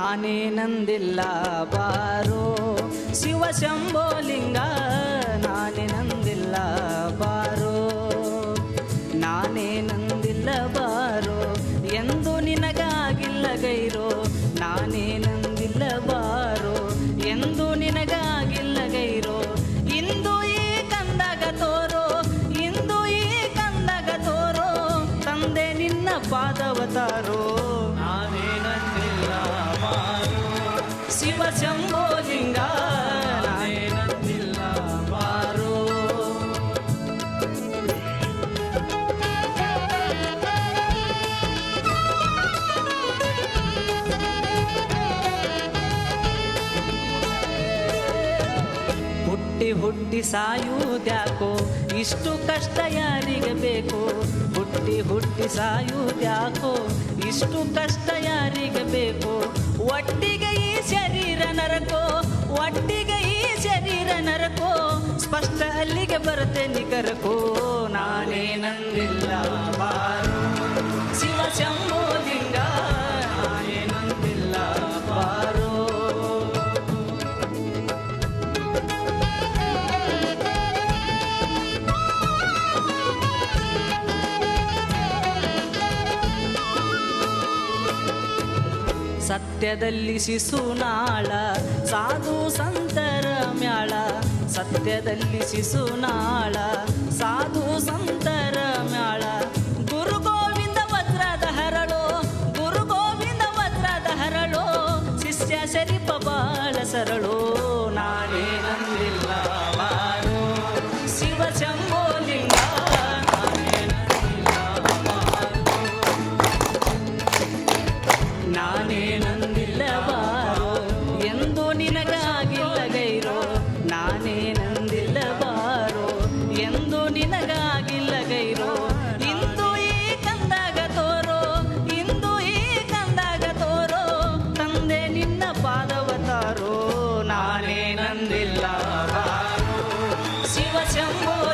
ನಾನೇ ನಂದಿಲ್ಲ ಬಾರೋ ಶಿವ ಶಂಭೋಲಿಂಗ ನಾನೇ ನಂದಿಲ್ಲ ಬಾರೋ. ನಾನೇ ನಂದಿಲ್ಲ ಬಾರೋ ಎಂದು ನಿನಗಾಗಿಲ್ಲ ಗೈರೋ. ನಾನೇ ನಂದಿಲ್ಲ ಬಾರೋ ಎಂದು ನಿನಗಾಗಿಲ್ಲ ಗೈರೋ. ಇಂದು ಈ ಕಂದಾಗ ತೋರೋ, ಇಂದು ಈ ಕಂದಾಗ ತೋರೋ, ತಂದೆ ನಿನ್ನ ಪಾದವತಾರೋ. ನಾನೇ ಹುಟ್ಟಿ ಹುಟ್ಟಿ ಸಾಯುವುದ್ಯಾಕೋ ಇಷ್ಟು ಕಷ್ಟ ಯಾರಿಗೆ ಬೇಕೋ? ಹುಟ್ಟಿ ಹುಟ್ಟಿ ಸಾಯುವುದ್ಯಾಕೋ ಇಷ್ಟು ಕಷ್ಟ ಯಾರಿಗೆ ಬೇಕೋ? ಒಟ್ಟಿಗೆ ಈ ಶರೀರ ನರಕೋ ಒಟ್ಟಿಗೆ ಈ ಶರೀರ ನರಕೋ ಸ್ಪಷ್ಟ ಅಲ್ಲಿಗೆ ಬರುತ್ತೆ ನಿಕರಕೋ ನಾನೇ ನಂದಿಲ್ಲ ಬಾರೋ. ಶಿವ ಶಂಭೋಲಿಂಗ ಸತ್ಯದಲ್ಲಿ ಶಿಶುನಾಳ ಸಾಧು ಸಂತರ ಮ್ಯಾಳ. ಸತ್ಯದಲ್ಲಿ ಶಿಶುನಾಳ ಸಾಧು ಸಂತರ ಮ್ಯಾಳ. ಗುರು ಗೋವಿಂದ ವಜ್ರದ ಹರಳು, ಗುರು ಗೋವಿಂದ ವಜ್ರದ ಹರಳು, ಶಿಷ್ಯ ಶರೀಪ ಬಾಳ ಸರಳೋ. ನಿನಗಾಗಿಲ್ಲ ಗೈರೋ, ನಾನೇ ನಂದಿಲ್ಲ ಬಾರೋ. ಎಂದು ನಿನಗಾಗಿಲ್ಲ ಗೈರೋ ಇಂದು ಈ ಕಂದಾಗ ತೋರೋ, ಇಂದು ಈ ಕಂದಾಗ ತೋರೋ. ತಂದೆ ನಿನ್ನ ಪಾದವತಾರೋ ನಾನೇ ನಂದಿಲ್ಲ ಬಾರೋ. ಶಿವಶಂಭೋ